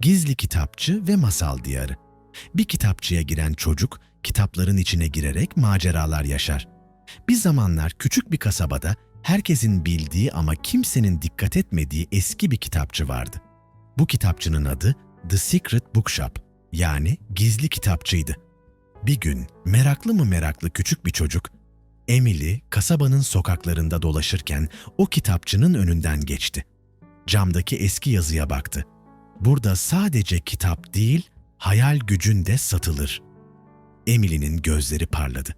Gizli kitapçı ve masal diyarı. Bir kitapçıya giren çocuk kitapların içine girerek maceralar yaşar. Bir zamanlar küçük bir kasabada herkesin bildiği ama kimsenin dikkat etmediği eski bir kitapçı vardı. Bu kitapçının adı The Secret Bookshop yani gizli kitapçıydı. Bir gün meraklı mı meraklı küçük bir çocuk Emily kasabanın sokaklarında dolaşırken o kitapçının önünden geçti. Camdaki eski yazıya baktı. Burada sadece kitap değil, hayal gücün de satılır. Emily'nin gözleri parladı.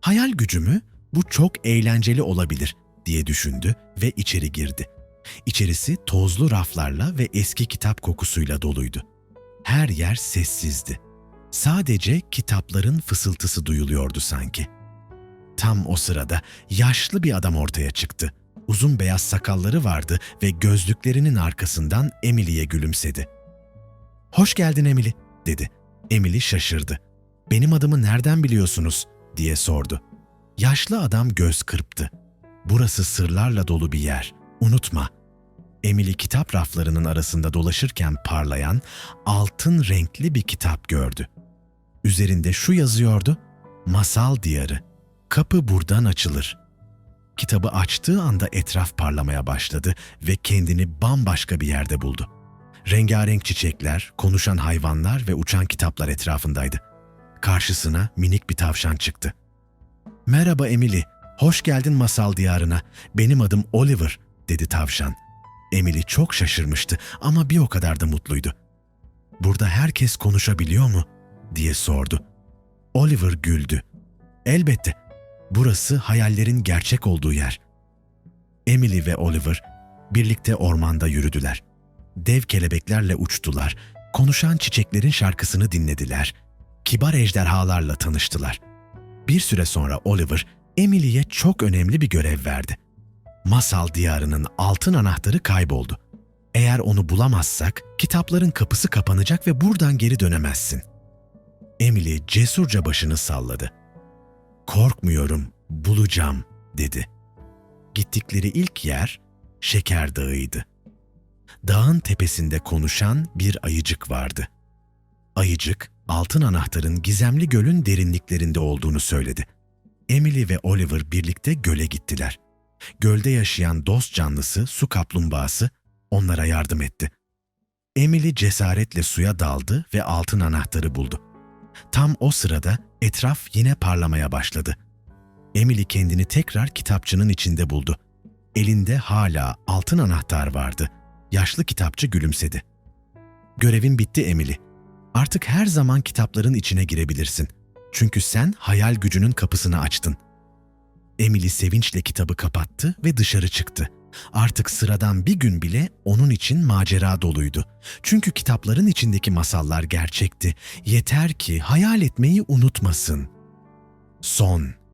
Hayal gücümü bu çok eğlenceli olabilir diye düşündü ve içeri girdi. İçerisi tozlu raflarla ve eski kitap kokusuyla doluydu. Her yer sessizdi. Sadece kitapların fısıltısı duyuluyordu sanki. Tam o sırada yaşlı bir adam ortaya çıktı. Uzun beyaz sakalları vardı ve gözlüklerinin arkasından Emily'ye gülümsedi. "Hoş geldin Emily." dedi. Emily şaşırdı. "Benim adımı nereden biliyorsunuz?" diye sordu. Yaşlı adam göz kırptı. "Burası sırlarla dolu bir yer. Unutma." Emily kitap raflarının arasında dolaşırken parlayan altın renkli bir kitap gördü. Üzerinde şu yazıyordu: Masal Diyarı. Kapı buradan açılır. Kitabı açtığı anda etraf parlamaya başladı ve kendini bambaşka bir yerde buldu. Rengarenk çiçekler, konuşan hayvanlar ve uçan kitaplar etrafındaydı. Karşısına minik bir tavşan çıktı. "Merhaba Emily, hoş geldin masal diyarına. Benim adım Oliver." dedi tavşan. Emily çok şaşırmıştı ama bir o kadar da mutluydu. "Burada herkes konuşabiliyor mu?" diye sordu. Oliver güldü. "Elbette. Burası hayallerin gerçek olduğu yer." Emily ve Oliver birlikte ormanda yürüdüler. Dev kelebeklerle uçtular. Konuşan çiçeklerin şarkısını dinlediler. Kibar ejderhalarla tanıştılar. Bir süre sonra Oliver, Emily'ye çok önemli bir görev verdi. Masal diyarının altın anahtarı kayboldu. Eğer onu bulamazsak kitapların kapısı kapanacak ve buradan geri dönemezsin. Emily cesurca başını salladı. Korkmuyorum, bulacağım, dedi. Gittikleri ilk yer Şeker Dağı'ydı. Dağın tepesinde konuşan bir ayıcık vardı. Ayıcık, altın anahtarın gizemli gölün derinliklerinde olduğunu söyledi. Emily ve Oliver birlikte göle gittiler. Gölde yaşayan dost canlısı su kaplumbağası onlara yardım etti. Emily cesaretle suya daldı ve altın anahtarı buldu. Tam o sırada etraf yine parlamaya başladı. Emily kendini tekrar kitapçının içinde buldu. Elinde hala altın anahtar vardı. Yaşlı kitapçı gülümsedi. Görevin bitti Emily. Artık her zaman kitapların içine girebilirsin. Çünkü sen hayal gücünün kapısını açtın. Emily sevinçle kitabı kapattı ve dışarı çıktı. Artık sıradan bir gün bile onun için macera doluydu. Çünkü kitapların içindeki masallar gerçekti. Yeter ki hayal etmeyi unutmasın. Son